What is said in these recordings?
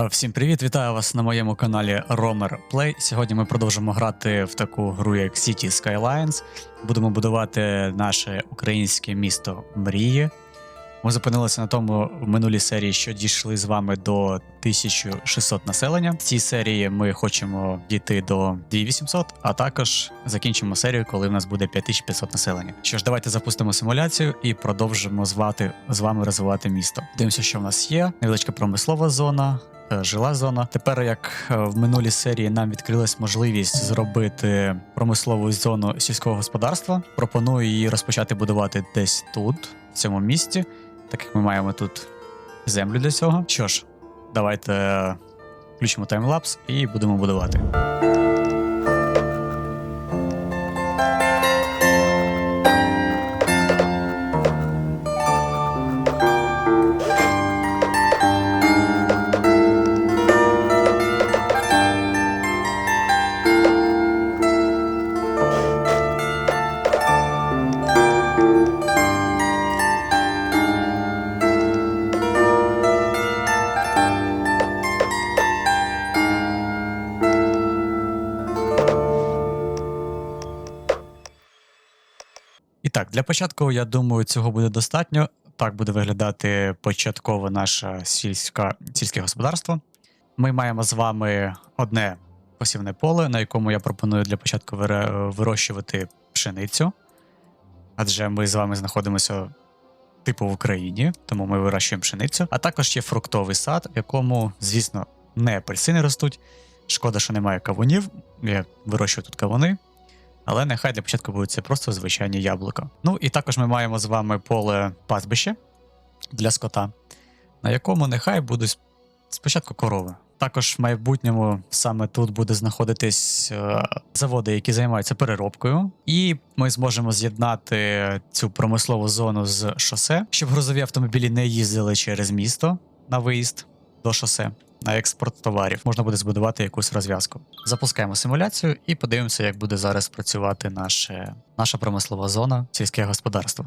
Е, Всім привіт, вітаю вас на моєму каналі Romer Play. Сьогодні ми продовжимо грати в таку гру, як City Skylines. Будемо будувати наше українське місто мрії. Ми зупинилися на тому в минулій серії, що дійшли з вами до 1600 населення. В цій серії ми хочемо дійти до 2800, а також закінчимо серію, коли в нас буде 5500 населення. Що ж, давайте запустимо симуляцію і продовжимо звати з вами розвивати місто. Дивимося, що в нас є. Невеличка промислова зона. Е, Жила зона. Тепер, як е, в минулій серії, нам відкрилась можливість зробити промислову зону сільського господарства. Пропоную її розпочати будувати десь тут, в цьому місті, так як ми маємо тут землю для цього. Що ж, давайте е, включимо таймлапс і будемо будувати. Початку, я думаю, цього буде достатньо. Так буде виглядати початкове наше сільська, сільське господарство. Ми маємо з вами одне посівне поле, на якому я пропоную для початку вирощувати пшеницю. Адже ми з вами знаходимося типу в Україні, тому ми вирощуємо пшеницю. А також є фруктовий сад, в якому, звісно, не апельсини ростуть. Шкода, що немає кавунів. Я вирощую тут кавуни. Але нехай для початку будуть це просто звичайні яблука. Ну і також ми маємо з вами поле пастбище для скота, на якому нехай будуть спочатку корови. Також в майбутньому саме тут буде знаходитись е, заводи, які займаються переробкою, і ми зможемо з'єднати цю промислову зону з шосе, щоб грузові автомобілі не їздили через місто на виїзд до шосе. На експорт товарів можна буде збудувати якусь розв'язку. Запускаємо симуляцію і подивимося, як буде зараз працювати наше, наша промислова зона, сільське господарство.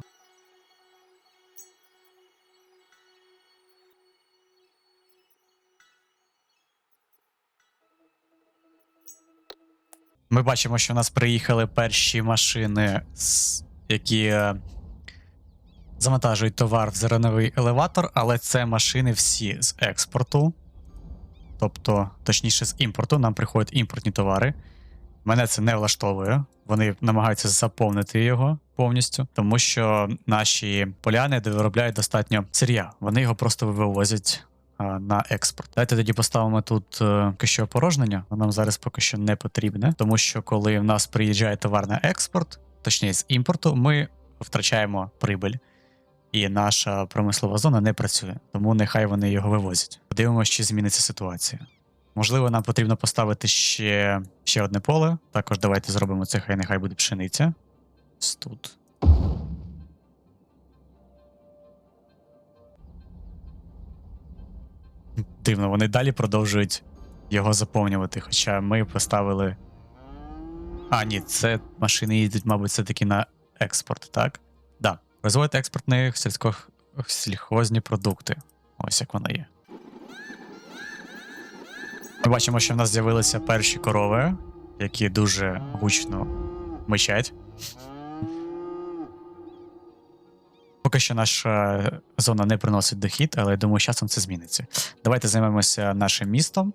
Ми бачимо, що у нас приїхали перші машини, які е, завантажують товар в зерновий елеватор, але це машини всі з експорту. Тобто, точніше, з імпорту, нам приходять імпортні товари. Мене це не влаштовує. Вони намагаються заповнити його повністю, тому що наші поляни виробляють достатньо сир'я. Вони його просто вивозять а, на експорт. Давайте тоді поставимо тут е, поки опорожнення. Воно нам зараз поки що не потрібне, тому що коли в нас приїжджає товар на експорт, точніше з імпорту, ми втрачаємо прибиль. І наша промислова зона не працює, тому нехай вони його вивозять. Подивимося, чи зміниться ситуація. Можливо, нам потрібно поставити ще, ще одне поле. Також давайте зробимо це, хай нехай буде пшениця. Тут. Дивно, вони далі продовжують його заповнювати. Хоча ми поставили. А, ні, це машини їдуть, мабуть, все-таки на експорт, так? Розводити експортних сільхозні продукти. Ось як воно є. Ми бачимо, що в нас з'явилися перші корови, які дуже гучно мичать. Поки що наша зона не приносить дохід, але я думаю, з часом це зміниться. Давайте займемося нашим містом.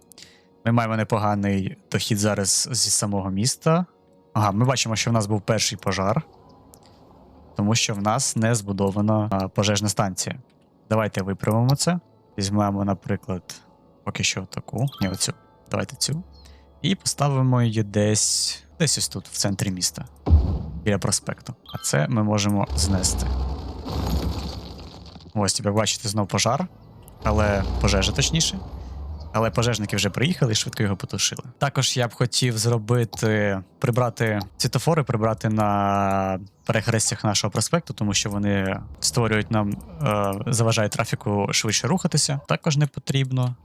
Ми маємо непоганий дохід зараз зі самого міста. Ага, ми бачимо, що в нас був перший пожар, тому що в нас не збудована пожежна станція. Давайте виправимо це. Візьмемо, наприклад, поки що таку. Ні, оцю. Давайте цю. І поставимо її десь десь ось тут, в центрі міста, біля проспекту. А це ми можемо знести. Ось, як бачите, знов пожар, але пожежа точніше. Але пожежники вже приїхали і швидко його потушили. Також я б хотів зробити, прибрати світофори, прибрати на перехрестях нашого проспекту, тому що вони створюють нам, е, заважають трафіку швидше рухатися. Також не потрібно.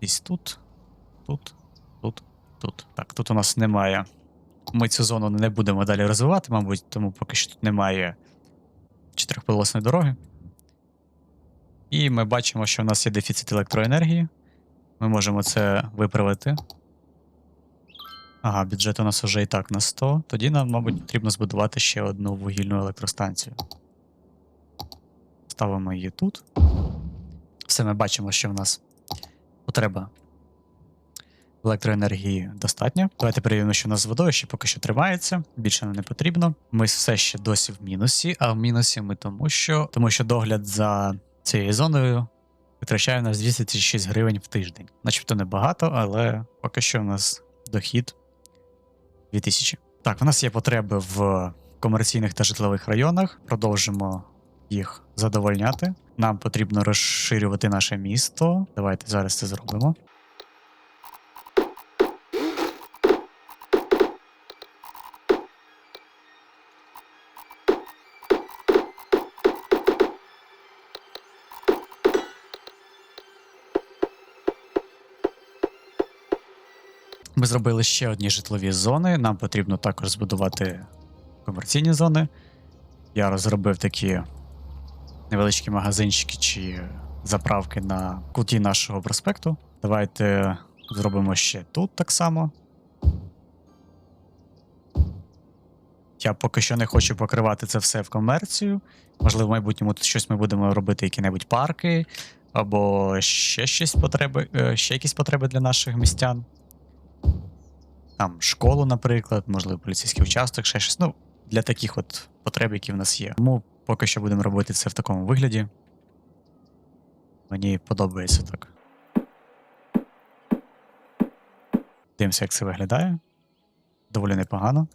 Десь тут, тут, тут, тут. Так, тут у нас немає. Ми цю зону не будемо далі розвивати, мабуть, тому поки що тут немає чотирьохполосної дороги. І ми бачимо, що в нас є дефіцит електроенергії. Ми можемо це виправити. Ага, бюджет у нас вже і так на 100. Тоді нам, мабуть, потрібно збудувати ще одну вугільну електростанцію. Ставимо її тут. Все ми бачимо, що в нас потреба електроенергії достатньо. Давайте перевіримо, що у нас з водою ще поки що тримається, більше нам не потрібно. Ми все ще досі в мінусі, а в мінусі ми тому, що тому що догляд за цією зоною витрачає у нас 206 гривень в тиждень. Начебто небагато, але поки що у нас дохід 2000. Так, в нас є потреби в комерційних та житлових районах. Продовжимо їх задовольняти. Нам потрібно розширювати наше місто. Давайте зараз це зробимо. Ми зробили ще одні житлові зони. Нам потрібно також збудувати комерційні зони. Я розробив такі невеличкі магазинчики чи заправки на куті нашого проспекту. Давайте зробимо ще тут так само. Я поки що не хочу покривати це все в комерцію. Можливо, в майбутньому тут щось ми будемо робити, які-небудь парки, або ще щось потреби, е, ще якісь потреби для наших містян. Там школу, наприклад, можливо, поліцейський участок, ще щось. Ну, для таких от потреб, які в нас є. Тому поки що будемо робити це в такому вигляді. Мені подобається так. Дивимося, як це виглядає. Доволі непогано.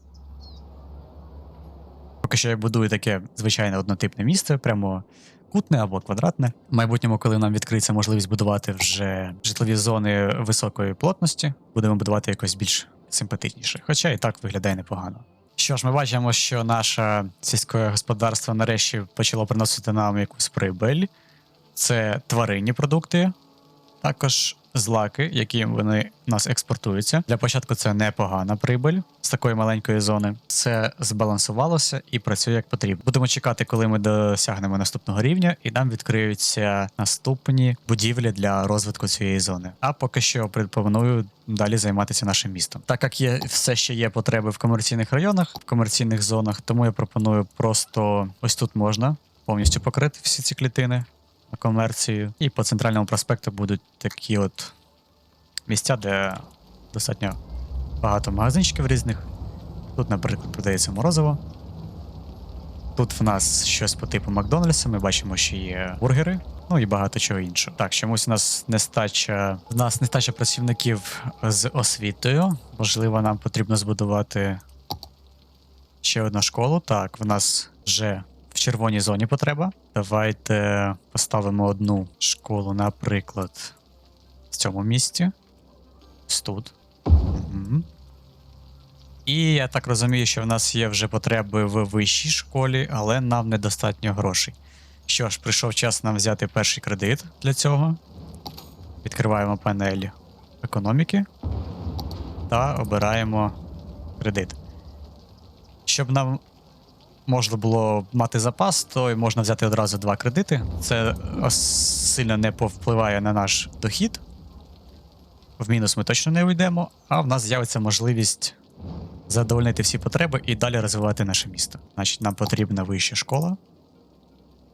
Поки що я будую таке звичайне однотипне місце, прямо кутне або квадратне. В майбутньому, коли нам відкриється можливість будувати вже житлові зони високої плотності, будемо будувати якось більш симпатичніше. Хоча і так виглядає непогано. Що ж, ми бачимо, що наше сільське господарство нарешті почало приносити нам якусь прибиль. Це тваринні продукти, також злаки, які вони в нас експортуються. Для початку це непогана прибиль з такої маленької зони. Це збалансувалося і працює як потрібно. Будемо чекати, коли ми досягнемо наступного рівня, і нам відкриються наступні будівлі для розвитку цієї зони. А поки що пропоную далі займатися нашим містом. Так як є все ще є потреби в комерційних районах, в комерційних зонах, тому я пропоную просто ось тут можна повністю покрити всі ці клітини комерцію. І по центральному проспекту будуть такі от місця, де достатньо багато магазинчиків різних. Тут, наприклад, продається морозиво. Тут в нас щось по типу Макдональдса, ми бачимо, що є бургери, ну і багато чого іншого. Так, чомусь у нас нестача. У нас нестача працівників з освітою. Можливо, нам потрібно збудувати ще одну школу. Так, в нас вже в червоній зоні потреба. Давайте поставимо одну школу, наприклад, в цьому місці. Ось тут. Угу. І я так розумію, що в нас є вже потреби в вищій школі, але нам недостатньо грошей. Що ж, прийшов час нам взяти перший кредит для цього. Відкриваємо панель економіки та обираємо кредит. Щоб нам можна було мати запас, то можна взяти одразу два кредити. Це сильно не повпливає на наш дохід. В мінус ми точно не уйдемо, а в нас з'явиться можливість задовольнити всі потреби і далі розвивати наше місто. Значить, нам потрібна вища школа.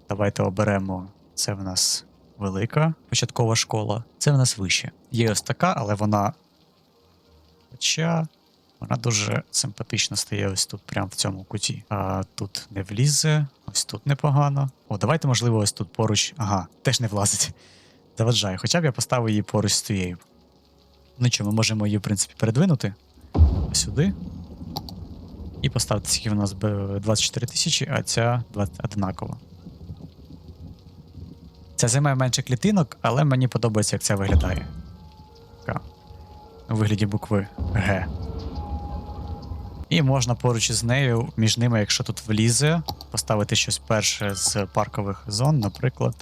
Давайте оберемо. Це в нас велика початкова школа. Це в нас вища. Є ось така, але вона. Хоча вона дуже симпатично стає ось тут, прямо в цьому куті. А тут не влізе, ось тут непогано. О, давайте, можливо, ось тут поруч. Ага, теж не влазить. Заваджає. Хоча б я поставив її поруч з тією. Ну що, ми можемо її, в принципі, передвинути сюди. І поставити скільки в нас 24 тисячі, а ця 20 однаково. Ця займає менше клітинок, але мені подобається, як це виглядає. Така. У вигляді букви Г. І можна поруч із нею, між ними, якщо тут влізе, поставити щось перше з паркових зон, наприклад.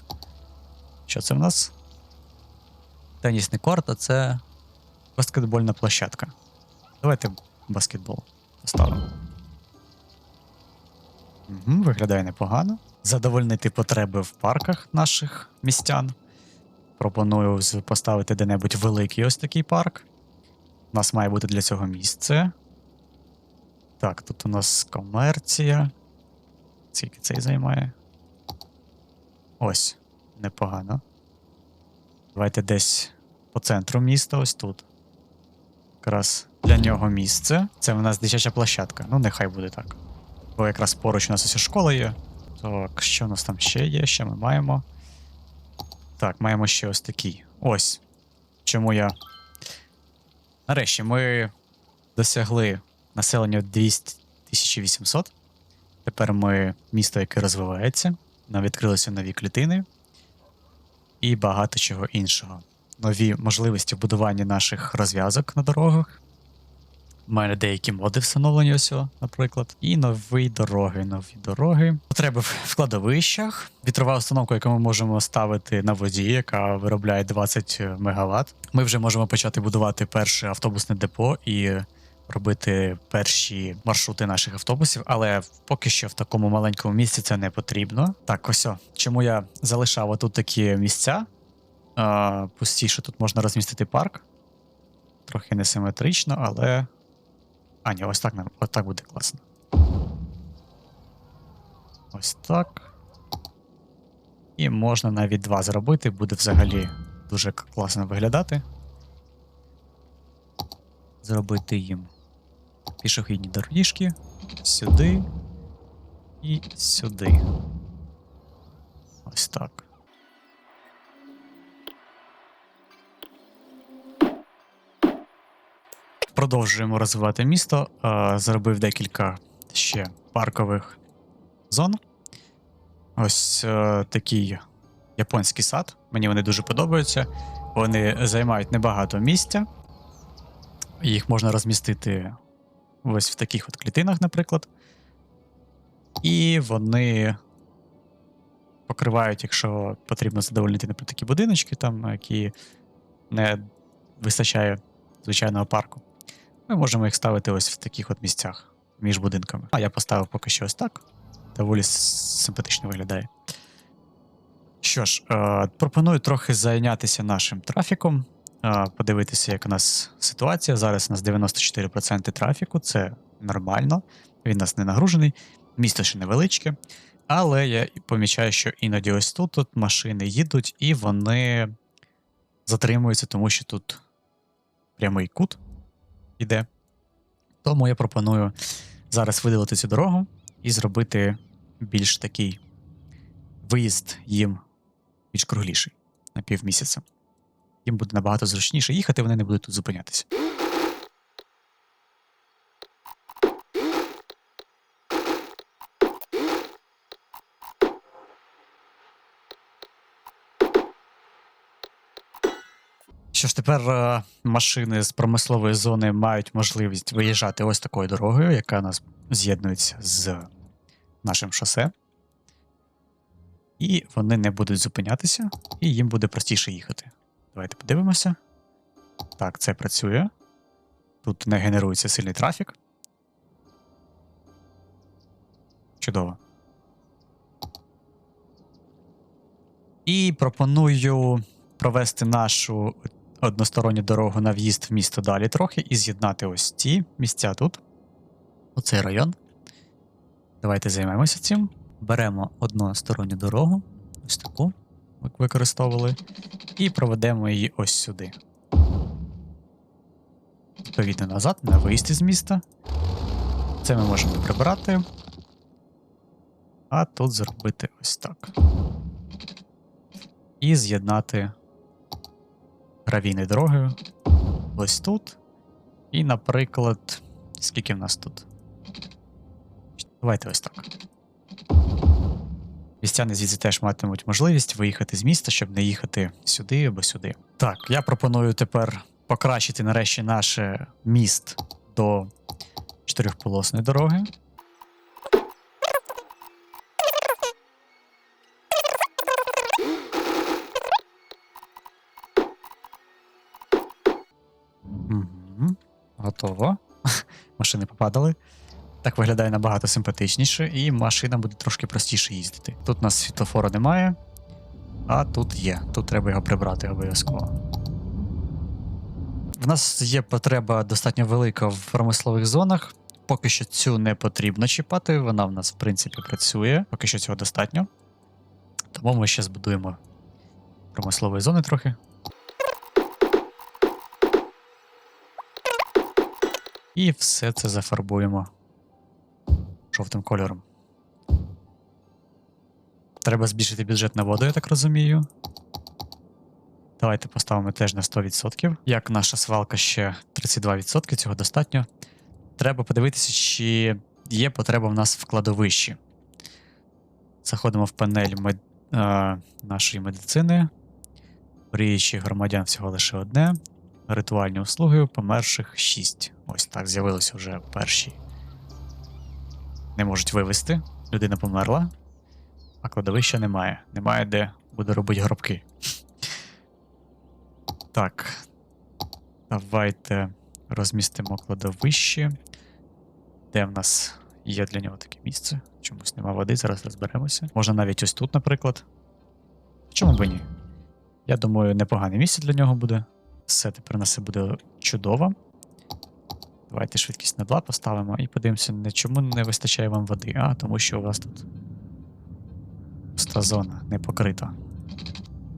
Що це в нас? Тенісний корт, а це баскетбольна площадка. Давайте баскетбол поставимо. Угу, виглядає непогано. Задовольнити потреби в парках наших містян. пропоную поставити де-небудь великий ось такий парк. У нас має бути для цього місце. Так, тут у нас комерція. Скільки цей займає? Ось, непогано. Давайте десь по центру міста, ось тут. Якраз для нього місце. Це в нас дитяча площадка. Ну, нехай буде так. Бо якраз поруч у нас ось школа є. Так, що у нас там ще є? Що ми маємо? Так, маємо ще ось такий. Ось. Чому я. Нарешті ми досягли населення 200 1800. Тепер ми місто, яке розвивається. Нам відкрилися нові клітини і багато чого іншого. Нові можливості в будуванні наших розв'язок на дорогах. У мене деякі моди встановлені ось, наприклад. І нові дороги. Нові дороги. Потреби в кладовищах. Вітрова установка, яку ми можемо ставити на воді, яка виробляє 20 МВт. Ми вже можемо почати будувати перше автобусне депо і робити перші маршрути наших автобусів, але поки що в такому маленькому місці це не потрібно. Так, ось. о, Чому я залишав отут такі місця? А, пустіше тут можна розмістити парк. Трохи несиметрично, але. А, ні, ось так, ось так буде класно. Ось так. І можна навіть два зробити, буде взагалі дуже класно виглядати. Зробити їм пішохідні доріжки сюди і сюди. Ось так. Продовжуємо розвивати місто. Зробив декілька ще паркових зон. Ось е, такий японський сад. Мені вони дуже подобаються. Вони займають небагато місця. Їх можна розмістити ось в таких от клітинах, наприклад. І вони покривають, якщо потрібно задовольнити, наприклад, такі будиночки, там, які не вистачає звичайного парку. Ми можемо їх ставити ось в таких от місцях між будинками. А я поставив поки що ось так. Доволі симпатично виглядає. Що ж, е, пропоную трохи зайнятися нашим трафіком, подивитися, як у нас ситуація. Зараз у нас 94% трафіку, це нормально. Він нас не нагружений. Місто ще невеличке. Але я помічаю, що іноді ось тут, тут машини їдуть, і вони затримуються, тому що тут прямий кут іде. Тому я пропоную зараз видалити цю дорогу і зробити більш такий виїзд їм більш кругліший на півмісяця. Їм буде набагато зручніше їхати, вони не будуть тут зупинятися. Що ж тепер е, машини з промислової зони мають можливість виїжджати ось такою дорогою, яка нас з'єднується з нашим шосе. І вони не будуть зупинятися, і їм буде простіше їхати. Давайте подивимося. Так, це працює. Тут не генерується сильний трафік. Чудово. І пропоную провести нашу односторонню дорогу на в'їзд в місто далі трохи і з'єднати ось ці місця тут. Оцей район. Давайте займемося цим. Беремо односторонню дорогу, ось таку, використовували, і проведемо її ось сюди. Відповідно назад, на виїзд із міста. Це ми можемо прибрати. А тут зробити ось так. І з'єднати гравійною дорогою ось тут. І, наприклад, скільки в нас тут? Давайте ось так. Містяни звідси теж матимуть можливість виїхати з міста, щоб не їхати сюди або сюди. Так, я пропоную тепер покращити нарешті наш міст до чотирьохполосної дороги. Готово. Машини попадали. Так виглядає набагато симпатичніше, і машина буде трошки простіше їздити. Тут у нас світлофору немає. А тут є. Тут треба його прибрати обов'язково. В нас є потреба достатньо велика в промислових зонах. Поки що цю не потрібно чіпати, вона в нас, в принципі, працює. Поки що цього достатньо. Тому ми ще збудуємо промислової зони трохи. І все це зафарбуємо жовтим кольором. Треба збільшити бюджет на воду, я так розумію. Давайте поставимо теж на 100%. Як наша свалка ще 32%, цього достатньо. Треба подивитися, чи є потреба в нас в кладовищі. Заходимо в панель мед... е, нашої медицини. Мріючих громадян всього лише одне. Ритуальні услуги померших 6. Ось так з'явилися вже перші. Не можуть вивезти. Людина померла. А кладовища немає. Немає де буде робити гробки. Так. Давайте розмістимо кладовище. Де в нас є для нього таке місце? Чомусь нема води, зараз розберемося. Можна навіть ось тут, наприклад. Чому б ні? Я думаю, непогане місце для нього буде. Все тепер у нас все буде чудово. Давайте швидкість на 2 поставимо і подивимося, не чому не вистачає вам води, а тому що у вас тут пуста зона не покрита.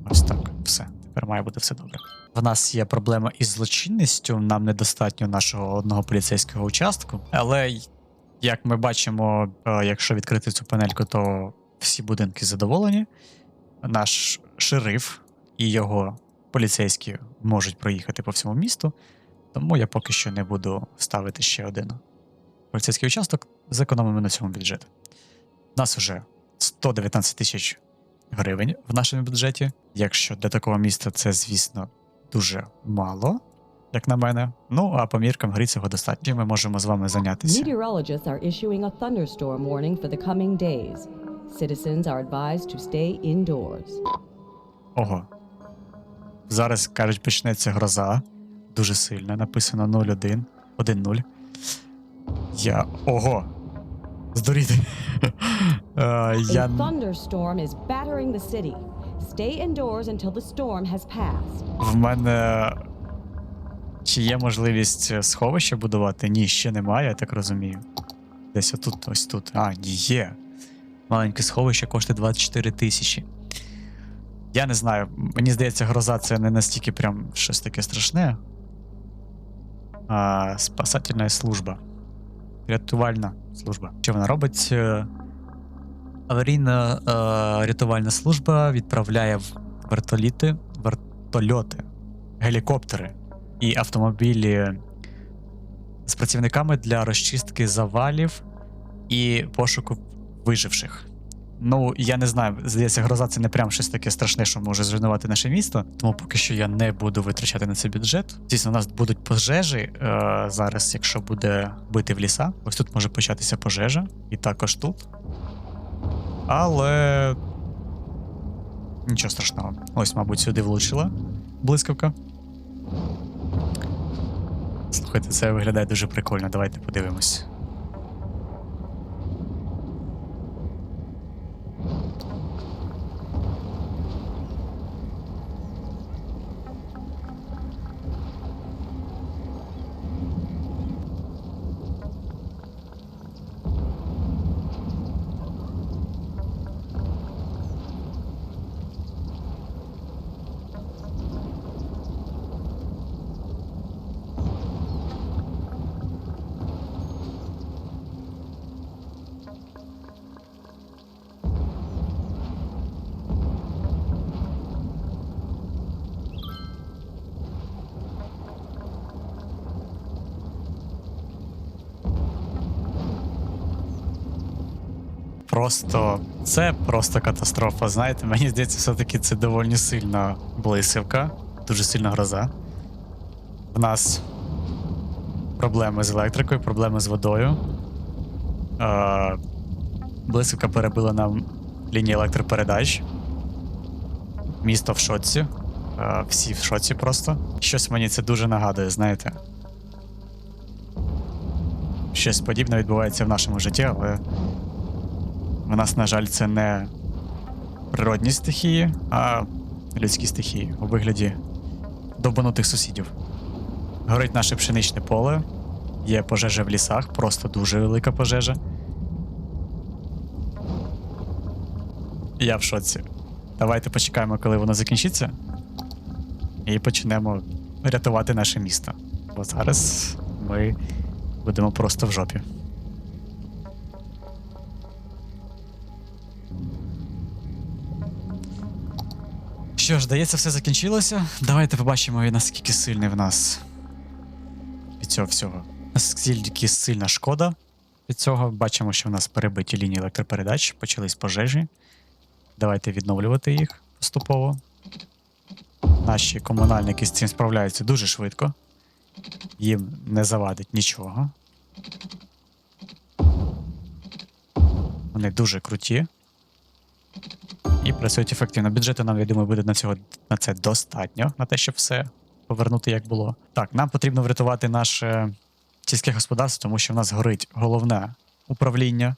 Ось так, все. Тепер має бути все добре. В нас є проблема із злочинністю, нам недостатньо нашого одного поліцейського участку, але як ми бачимо, е, якщо відкрити цю панельку, то всі будинки задоволені. Наш шериф і його поліцейські можуть проїхати по всьому місту, тому я поки що не буду ставити ще один поліцейський участок, зекономимо на цьому бюджет. У нас вже 119 тисяч гривень в нашому бюджеті. Якщо для такого міста це, звісно, дуже мало, як на мене. Ну, а по міркам гри цього достатньо. Ми можемо з вами зайнятися. Citizens are advised to stay indoors. Ого. Зараз, кажуть, почнеться гроза. Дуже сильна. Написано 0-1. 1-0. Я. Ого! Здуріти. Е, Я thunderstorm is battering the city. Stay indoors until the storm has passed. в мене. Чи є можливість сховища будувати? Ні, ще немає, я так розумію. Десь отут, ось тут. А, ні, є. Маленьке сховище коштує 24 тисячі. Я не знаю, мені здається, гроза це не настільки прям щось таке страшне. А, спасательна служба. Рятувальна служба. Що вона робить? Е, Аварійна е, рятувальна служба відправляє вертоліти, вертольоти, гелікоптери і автомобілі з працівниками для розчистки завалів і пошуку виживших. Ну, я не знаю, здається, гроза це не прям щось таке страшне, що може зруйнувати наше місто, тому поки що я не буду витрачати на це бюджет. Звісно, у нас будуть пожежі е, зараз, якщо буде бити в ліса. Ось тут може початися пожежа, і також тут. Але. Нічого страшного. Ось, мабуть, сюди влучила блискавка. Слухайте, це виглядає дуже прикольно. Давайте подивимось. Просто це просто катастрофа. Знаєте, мені здається, все-таки це доволі сильна блискавка, дуже сильна гроза. В нас проблеми з електрикою, проблеми з водою. Е, блискавка перебила нам лінії електропередач. Місто в шоці. Е, всі в шоці просто. Щось мені це дуже нагадує, знаєте. Щось подібне відбувається в нашому житті, але в нас, на жаль, це не природні стихії, а людські стихії у вигляді довбанутих сусідів. Горить наше пшеничне поле, є пожежа в лісах, просто дуже велика пожежа. Я в шоці. Давайте почекаємо, коли воно закінчиться, і почнемо рятувати наше місто. Бо зараз ми будемо просто в жопі. Що ж, здається, все закінчилося. Давайте побачимо, наскільки сильний в нас від цього всього. Наскільки сильна шкода від цього. Бачимо, що в нас перебиті лінії електропередач, почались пожежі. Давайте відновлювати їх поступово. Наші комунальники з цим справляються дуже швидко. Їм не завадить нічого. Вони дуже круті. І працюють ефективно. Бюджету нам, я думаю, буде на, цього, на це достатньо, на те, щоб все повернути як було. Так, нам потрібно врятувати наше сільське господарство, тому що в нас горить головне управління.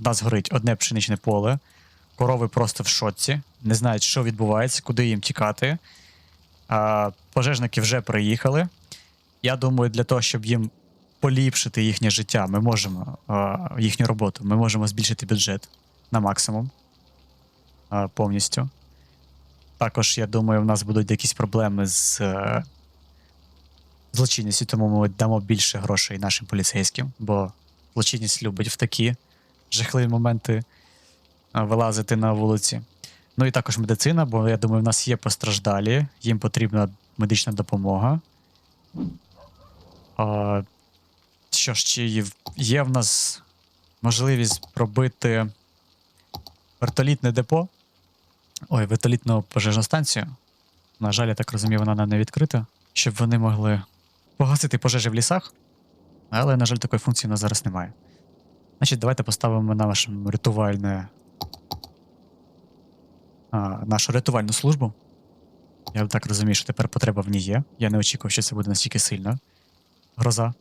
В нас горить одне пшеничне поле. Корови просто в шоці, не знають, що відбувається, куди їм тікати. А, пожежники вже приїхали. Я думаю, для того, щоб їм поліпшити їхнє життя, ми можемо їхню роботу, ми можемо збільшити бюджет на максимум а, повністю. Також, я думаю, в нас будуть якісь проблеми з е, злочинністю, тому ми дамо більше грошей нашим поліцейським, бо злочинність любить в такі жахливі моменти а, вилазити на вулиці. Ну і також медицина, бо я думаю, в нас є постраждалі, їм потрібна медична допомога. А, що ж, чи є в нас можливість пробити вертолітне депо? Ой, вертолітну пожежну станцію. На жаль, я так розумію, вона не відкрита, щоб вони могли погасити пожежі в лісах. Але, на жаль, такої функції у нас зараз немає. Значить, давайте поставимо на нашу рятувальне. А, нашу рятувальну службу. Я так розумію, що тепер потреба в ній є. Я не очікував, що це буде настільки сильно. Гроза.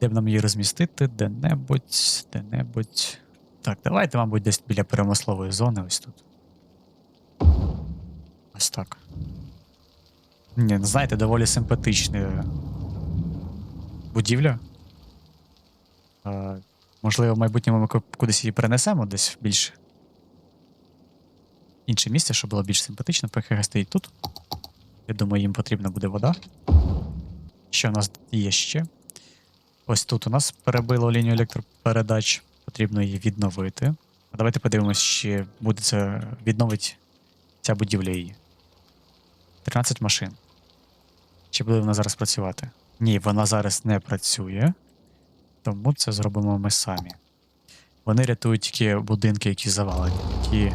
Де б нам її розмістити? Де-небудь, де-небудь. Так, давайте, мабуть, десь біля перемислової зони, ось тут. Ось так. Ні, знаєте, доволі симпатична будівля. Е, можливо, в майбутньому ми кудись її перенесемо десь в більш інше місце, щоб було більш симпатично. ПХГ стоїть тут. Я думаю, їм потрібна буде вода. Що у нас є ще? Ось тут у нас перебило лінію електропередач. Потрібно її відновити. А давайте подивимось, чи буде це відновить ця будівля її. 13 машин. Чи буде вона зараз працювати? Ні, вона зараз не працює. Тому це зробимо ми самі. Вони рятують тільки будинки, які завалені, які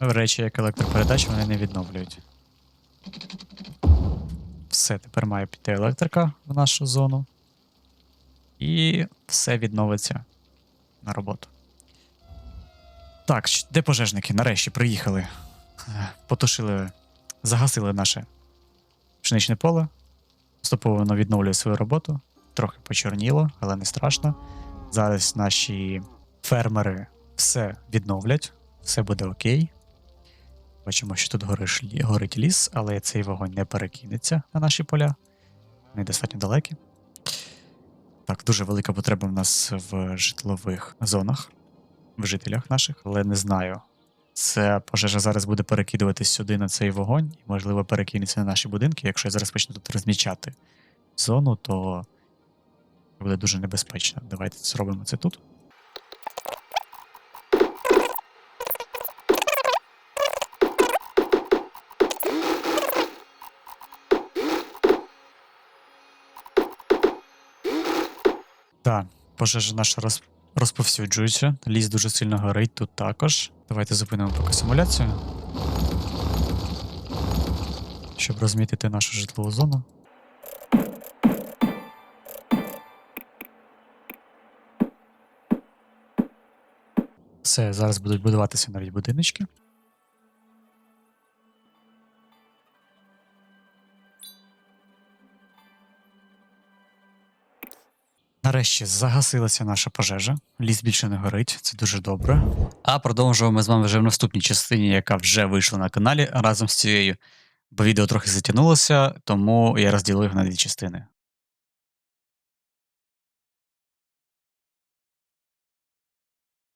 речі, як електропередач, вони не відновлюють. Все, тепер має піти електрика в нашу зону. І все відновиться на роботу. Так, де пожежники? Нарешті приїхали. Потушили, загасили наше пшеничне поле. Поступово воно відновлює свою роботу. Трохи почорніло, але не страшно. Зараз наші фермери все відновлять, все буде окей. Бачимо, що тут горить ліс, але цей вогонь не перекинеться на наші поля. Вони достатньо далекі. Так, дуже велика потреба в нас в житлових зонах, в жителях наших, але не знаю. Ця пожежа зараз буде перекидуватись сюди на цей вогонь, і, можливо, перекинеться на наші будинки. Якщо я зараз почну тут розмічати зону, то буде дуже небезпечно. Давайте зробимо це тут. Так, пожежа наша роз... розповсюджується. Ліс дуже сильно горить тут також. Давайте зупинимо поки симуляцію. Щоб розмітити нашу житлову зону. Все, зараз будуть будуватися навіть будиночки. Нарешті загасилася наша пожежа. Ліс більше не горить, це дуже добре. А продовжуємо ми з вами вже в наступній частині, яка вже вийшла на каналі разом з цією. Бо відео трохи затягнулося, тому я розділив на дві частини.